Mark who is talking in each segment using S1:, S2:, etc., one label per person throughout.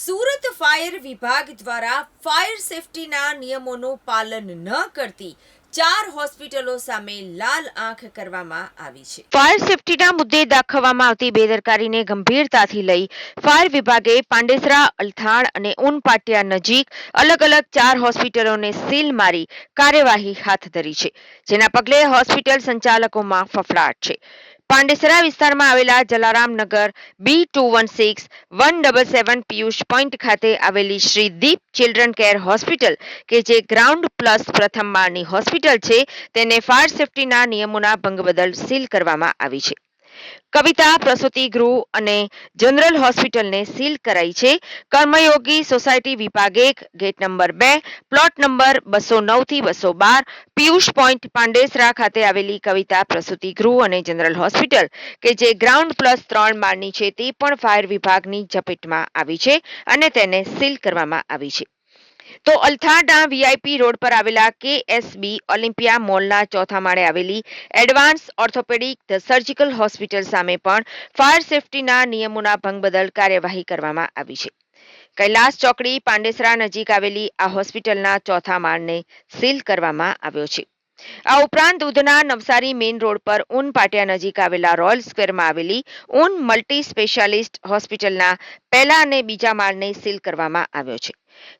S1: Surat fire વિભાગ દ્વારા fire સેફટીના નિયમોનું પાલન ન કરતી ચાર હોસ્પિટલો સામે લાલ આંખ કરવામાં આવી છે.
S2: ફાયર સેફટીના મુદ્દે દાખવવામાં આવતી બેદરકારીને ગંભીરતાથી લઈ ફાયર વિભાગે પાંડેસરા, અલથાણ અને ઉનપાટિયા નજીક અલગ અલગ ચાર હોસ્પિટલોને સીલ મારી કાર્યવાહી હાથ ધરી છે, જેના પગલે હોસ્પિટલ સંચાલકોમાં ફફડાટ છે. પાંડેસરા વિસ્તારમાં આવેલા Jalaramnagar B two one six one double seven Piyush point ખાતે આવેલી Shri Deep children care hospital, કે જે ગ્રાઉન્ડ પ્લસ પ્રથમ માળની હોસ્પિટલ છે, તેને ફાયર સેફટીના નિયમોના ભંગ બદલ સીલ કરવામાં આવી છે. કવિતા, પ્રસૂતિ ગૃહ અને જનરલ હોસ્પિટલને સીલ કરાઈ છે. કર્મયોગી સોસાયટી વિભાગ એક, ગેટ નંબર બે, પ્લોટ નંબર બસો નવથી બસો બાર, પિયુષ પોઈન્ટ પાંડેસરા ખાતે આવેલી કવિતા, પ્રસૂતિ ગૃહ અને જનરલ હોસ્પિટલ, કે જે ગ્રાઉન્ડ પ્લસ ત્રણ માળની છે તે પણ ફાયર વિભાગની ઝપેટમાં આવી છે અને તેને સીલ કરવામાં આવી છે. તો અલથાણના વીઆઈપી રોડ પર આવેલા કેએસબી ઓલિમ્પિયા મોલના ચોથા માળે આવેલી advance orthopaedic the surgical hospital સામે પણ ફાયર સેફટીના નિયમોના ભંગ બદલ કાર્યવાહી કરવામાં આવી છે. કૈલાસ ચોકડી પાંડેસરા નજીક આવેલી આ હોસ્પિટલના ચોથા માળને સીલ કરવામાં આવ્યો છે. આ ઉપરાંત ઉધના નવસારી મેઇન રોડ પર ઉન પાટિયા નજીક આવેલા રોયલ સ્ક્વેરમાં આવેલી ઉન મલ્ટી સ્પેશિયાલિસ્ટ હોસ્પિટલના પહેલા અને બીજા માળને સીલ કરવામાં આવ્યો છે.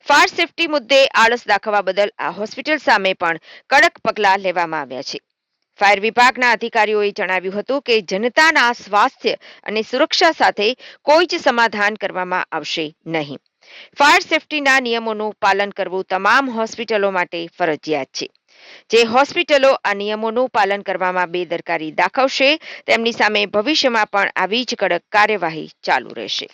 S2: ફાયર સેફટી મુદ્દે આળસ દાખવવા બદલ આ હોસ્પિટલ સામે પણ કડક પગલાં લેવામાં આવ્યા છે. ફાયર વિભાગના અધિકારીઓએ જણાવ્યું હતું કે જનતાના સ્વાસ્થ્ય અને સુરક્ષા સાથે કોઈ જ સમાધાન કરવામાં આવશે નહીં. ફાયર સેફટીના નિયમોનું પાલન કરવું તમામ હોસ્પિટલો માટે ફરજિયાત છે. જે હોસ્પિટલો આ નિયમોનું પાલન કરવામાં બેદરકારી દાખવશે, તેમની સામે ભવિષ્યમાં પણ આવી જ કડક કાર્યવાહી ચાલુ રહેશે.